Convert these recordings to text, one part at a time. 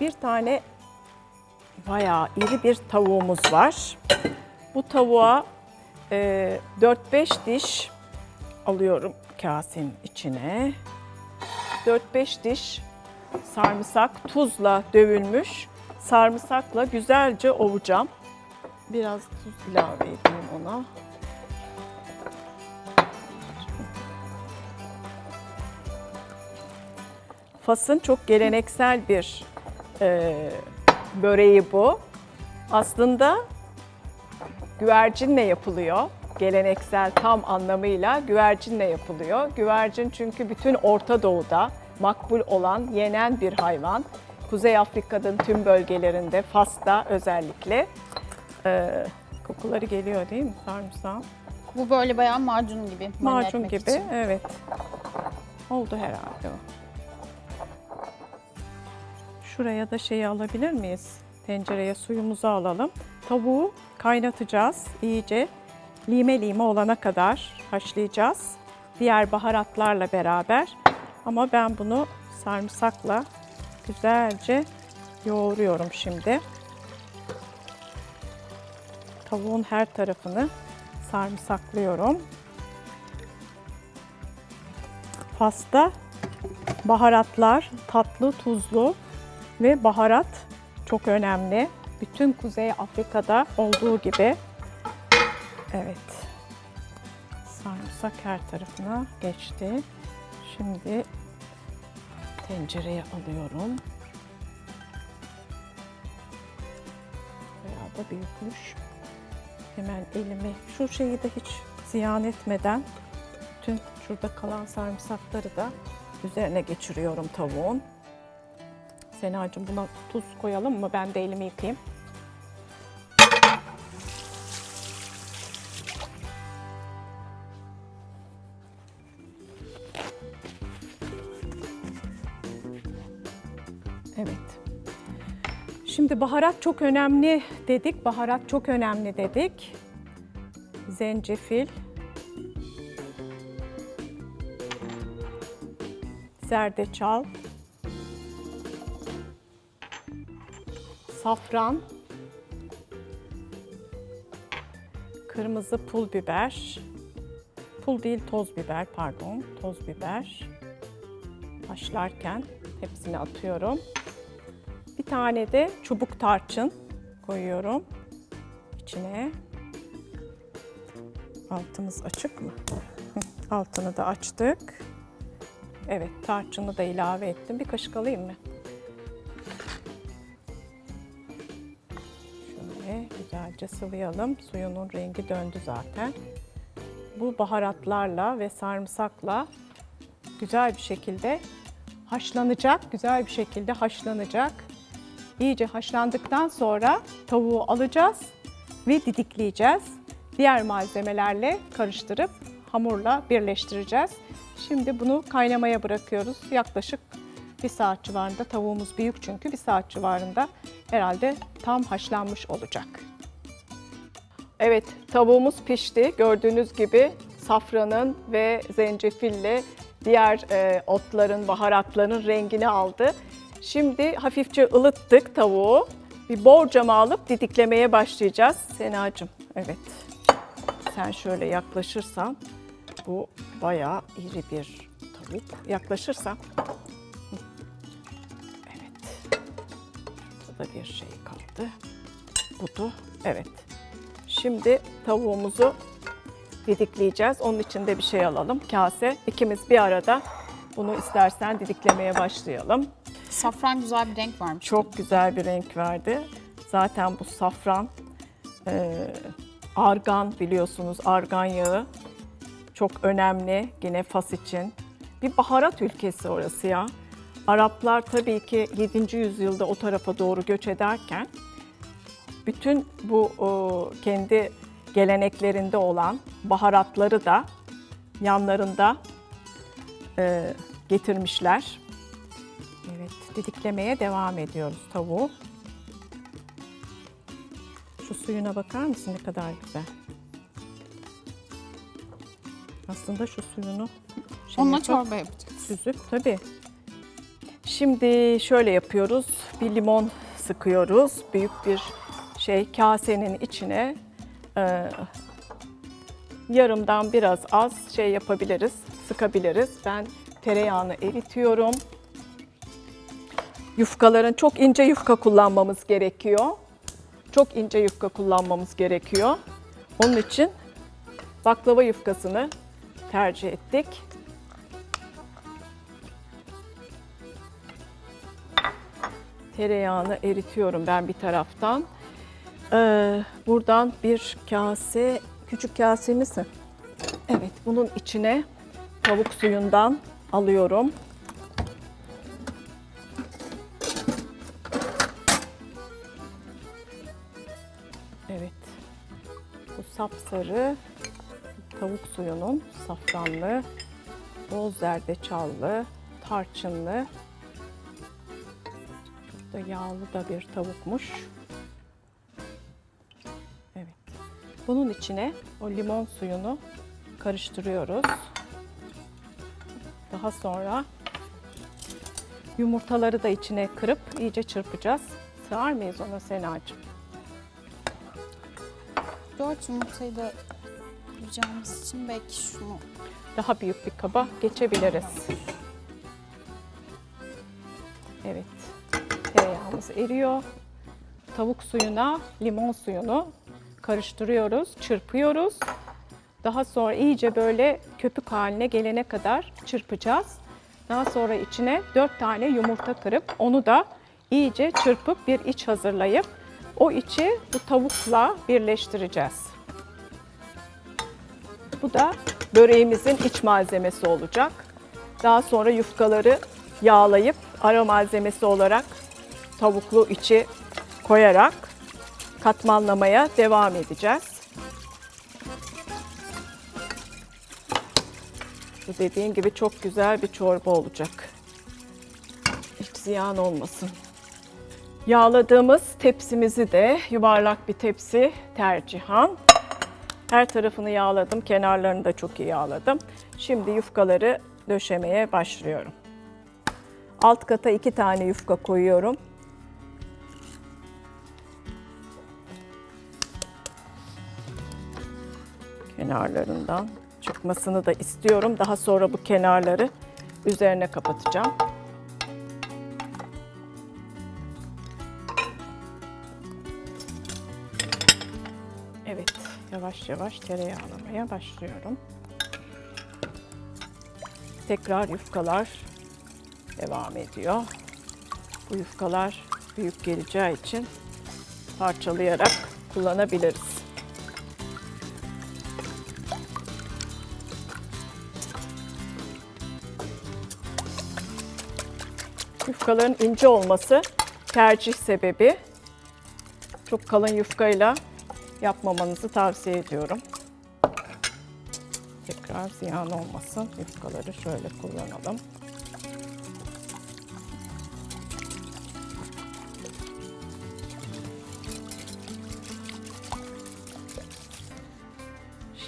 Bir tane bayağı iri bir tavuğumuz var. Bu tavuğa e, 4-5 diş alıyorum kasenin içine. 4-5 diş sarımsak tuzla dövülmüş. Sarımsakla güzelce ovacağım. Biraz tuz ilave edeyim ona. Fas'ın çok geleneksel bir e, böreği bu. Aslında güvercinle yapılıyor. Geleneksel tam anlamıyla güvercinle yapılıyor. Güvercin çünkü bütün Orta Doğu'da makbul olan, yenen bir hayvan. Kuzey Afrika'nın tüm bölgelerinde, Fas'ta özellikle. E, kokuları geliyor değil mi sarımsağın? Bu böyle bayağı macun gibi. Macun gibi, için. evet. Oldu herhalde o. Şuraya da şeyi alabilir miyiz? Tencereye suyumuzu alalım. Tavuğu kaynatacağız iyice. Lime lime olana kadar haşlayacağız. Diğer baharatlarla beraber. Ama ben bunu sarımsakla güzelce yoğuruyorum şimdi. Tavuğun her tarafını sarımsaklıyorum. Pasta baharatlar tatlı, tuzlu ve baharat çok önemli. Bütün Kuzey Afrika'da olduğu gibi. Evet. Sarımsak her tarafına geçti. Şimdi tencereye alıyorum. Bayağı da büyükmüş. Hemen elimi şu şeyi de hiç ziyan etmeden bütün şurada kalan sarımsakları da üzerine geçiriyorum tavuğun. Senacığım buna tuz koyalım mı? Ben de elimi yıkayayım. Evet. Şimdi baharat çok önemli dedik. Baharat çok önemli dedik. Zencefil, zerdeçal, safran, kırmızı pul biber, pul değil toz biber pardon, toz biber. Haşlarken hepsini atıyorum. Bir tane de çubuk tarçın koyuyorum içine. Altımız açık mı? Altını da açtık. Evet, tarçını da ilave ettim. Bir kaşık alayım mı? Güzelce sıvayalım. Suyunun rengi döndü zaten. Bu baharatlarla ve sarımsakla güzel bir şekilde haşlanacak. Güzel bir şekilde haşlanacak. İyice haşlandıktan sonra tavuğu alacağız ve didikleyeceğiz. Diğer malzemelerle karıştırıp hamurla birleştireceğiz. Şimdi bunu kaynamaya bırakıyoruz. Yaklaşık bir saat civarında tavuğumuz büyük çünkü bir saat civarında herhalde tam haşlanmış olacak. Evet, tavuğumuz pişti. Gördüğünüz gibi safranın ve zencefille diğer e, otların, baharatların rengini aldı. Şimdi hafifçe ılıttık tavuğu. Bir borcama alıp didiklemeye başlayacağız. Senacığım, evet. Sen şöyle yaklaşırsan, bu bayağı iri bir tavuk. Yaklaşırsan. Evet. Burada bir şey kaldı. Budu. Evet. Şimdi tavuğumuzu didikleyeceğiz. Onun için de bir şey alalım. Kase. İkimiz bir arada bunu istersen didiklemeye başlayalım. Safran güzel bir renk varmış. Çok güzel bir renk verdi. Zaten bu safran, e, argan biliyorsunuz argan yağı çok önemli yine Fas için. Bir baharat ülkesi orası ya. Araplar tabii ki 7. yüzyılda o tarafa doğru göç ederken bütün bu o, kendi geleneklerinde olan baharatları da yanlarında e, getirmişler. Evet, didiklemeye devam ediyoruz tavuğu. Şu suyuna bakar mısın ne kadar güzel. Aslında şu suyunu şey Onunla yapıp çorba yapacağız. süzüp tabii. Şimdi şöyle yapıyoruz. Bir limon sıkıyoruz. Büyük bir şey kasenin içine e, yarımdan biraz az şey yapabiliriz, sıkabiliriz. Ben tereyağını eritiyorum. Yufkaların çok ince yufka kullanmamız gerekiyor. Çok ince yufka kullanmamız gerekiyor. Onun için baklava yufkasını tercih ettik. Tereyağını eritiyorum ben bir taraftan. Ee, buradan bir kase, küçük kasemiz mi? Evet, bunun içine tavuk suyundan alıyorum. Evet. Bu sapsarı tavuk suyunun safranlı, bol zerdeçallı, tarçınlı, çok da yağlı da bir tavukmuş. Bunun içine o limon suyunu karıştırıyoruz. Daha sonra yumurtaları da içine kırıp iyice çırpacağız. Sığar mıyız ona Senacığım? Dört yumurtayı da kıracağımız için belki şunu Daha büyük bir kaba geçebiliriz. Evet. Tereyağımız eriyor. Tavuk suyuna limon suyunu karıştırıyoruz, çırpıyoruz. Daha sonra iyice böyle köpük haline gelene kadar çırpacağız. Daha sonra içine 4 tane yumurta kırıp onu da iyice çırpıp bir iç hazırlayıp o içi bu tavukla birleştireceğiz. Bu da böreğimizin iç malzemesi olacak. Daha sonra yufkaları yağlayıp ara malzemesi olarak tavuklu içi koyarak katmanlamaya devam edeceğiz. Bu dediğim gibi çok güzel bir çorba olacak. Hiç ziyan olmasın. Yağladığımız tepsimizi de yuvarlak bir tepsi tercihan. Her tarafını yağladım, kenarlarını da çok iyi yağladım. Şimdi yufkaları döşemeye başlıyorum. Alt kata iki tane yufka koyuyorum. Kenarlarından çıkmasını da istiyorum. Daha sonra bu kenarları üzerine kapatacağım. Evet, yavaş yavaş tereyağlamaya başlıyorum. Tekrar yufkalar devam ediyor. Bu yufkalar büyük geleceği için parçalayarak kullanabiliriz. Yufkaların ince olması tercih sebebi. Çok kalın yufkayla yapmamanızı tavsiye ediyorum. Tekrar ziyan olmasın. Yufkaları şöyle kullanalım.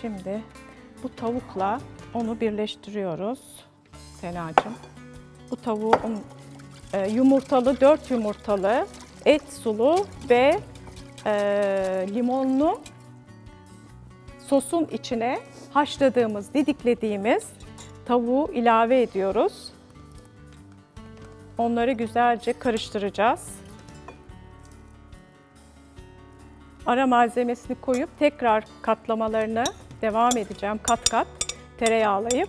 Şimdi bu tavukla onu birleştiriyoruz Senacığım. Bu tavuğun e, yumurtalı, 4 yumurtalı, et sulu ve e, limonlu sosun içine haşladığımız, didiklediğimiz tavuğu ilave ediyoruz. Onları güzelce karıştıracağız. Ara malzemesini koyup tekrar katlamalarını devam edeceğim kat kat tereyağlayıp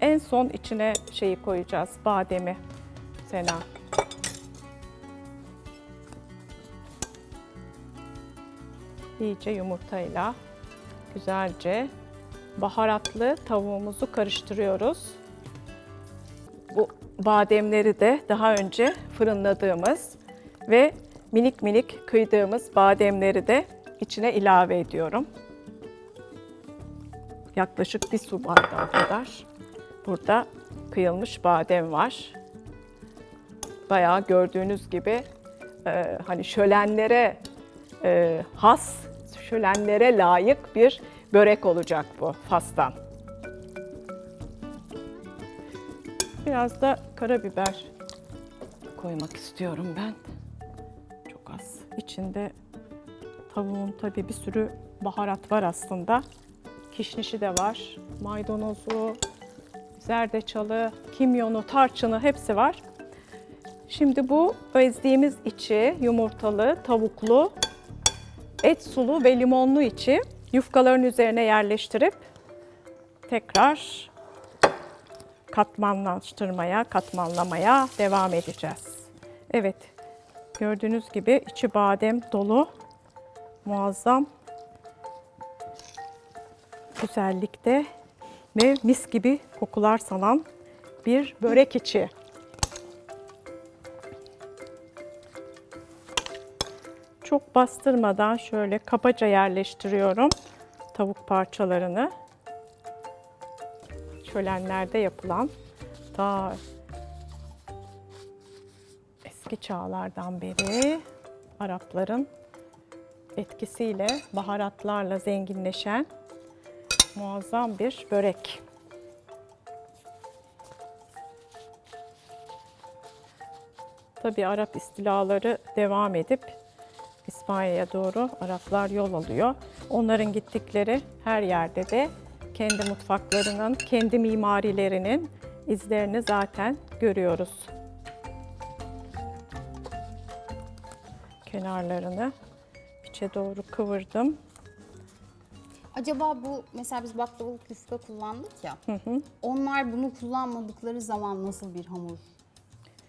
en son içine şeyi koyacağız bademi Sena. İyice yumurtayla güzelce baharatlı tavuğumuzu karıştırıyoruz. Bu bademleri de daha önce fırınladığımız ve minik minik kıydığımız bademleri de içine ilave ediyorum. Yaklaşık bir su bardağı kadar burada kıyılmış badem var. Bayağı gördüğünüz gibi e, hani şölenlere e, has, şölenlere layık bir börek olacak bu fastan. Biraz da karabiber koymak istiyorum ben. Çok az. İçinde tavuğun tabii bir sürü baharat var aslında. Kişnişi de var. Maydanozu, zerdeçalı, kimyonu, tarçını hepsi var. Şimdi bu ezdiğimiz içi yumurtalı, tavuklu, et sulu ve limonlu içi yufkaların üzerine yerleştirip tekrar katmanlaştırmaya, katmanlamaya devam edeceğiz. Evet, gördüğünüz gibi içi badem dolu, muazzam güzellikte ve mis gibi kokular salan bir börek içi. Çok bastırmadan şöyle kabaca yerleştiriyorum tavuk parçalarını. Şölenlerde yapılan ta eski çağlardan beri Arapların etkisiyle baharatlarla zenginleşen muazzam bir börek. Tabi Arap istilaları devam edip İspanya'ya doğru Araplar yol alıyor. Onların gittikleri her yerde de kendi mutfaklarının, kendi mimarilerinin izlerini zaten görüyoruz. Kenarlarını içe doğru kıvırdım. Acaba bu mesela biz baklavalık yufka kullandık ya. Onlar bunu kullanmadıkları zaman nasıl bir hamur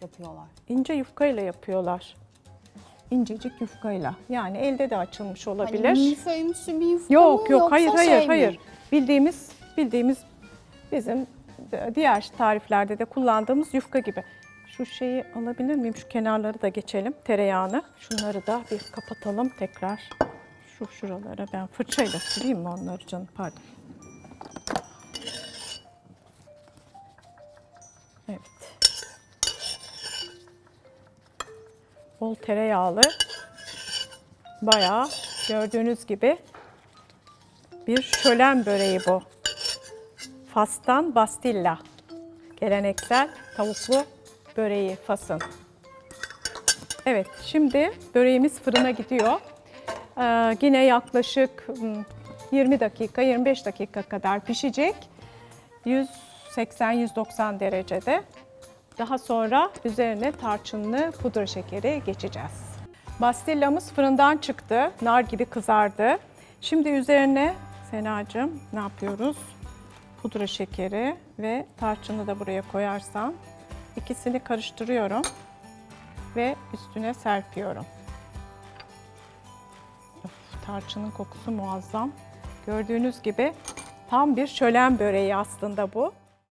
yapıyorlar? İnce yufkayla yapıyorlar. İncecik yufkayla. Yani elde de açılmış olabilir. Hani milföymüsü bir yufka Yok mı yok yoksa hayır hayır şey mi? hayır. Bildiğimiz bildiğimiz bizim diğer tariflerde de kullandığımız yufka gibi. Şu şeyi alabilir miyim? Şu kenarları da geçelim. Tereyağını. Şunları da bir kapatalım tekrar. Şu şuralara ben fırçayla sileyim mi onları canım? Pardon. Bol tereyağlı. Bayağı gördüğünüz gibi bir şölen böreği bu. Fas'tan Bastilla. Geleneksel tavuklu böreği Fas'ın. Evet, şimdi böreğimiz fırına gidiyor. Ee, yine yaklaşık hmm, 20 dakika, 25 dakika kadar pişecek. 180-190 derecede. Daha sonra üzerine tarçınlı pudra şekeri geçeceğiz. Bastillamız fırından çıktı. Nar gibi kızardı. Şimdi üzerine Senacığım ne yapıyoruz? Pudra şekeri ve tarçını da buraya koyarsam ikisini karıştırıyorum ve üstüne serpiyorum. Of, tarçının kokusu muazzam. Gördüğünüz gibi tam bir şölen böreği aslında bu.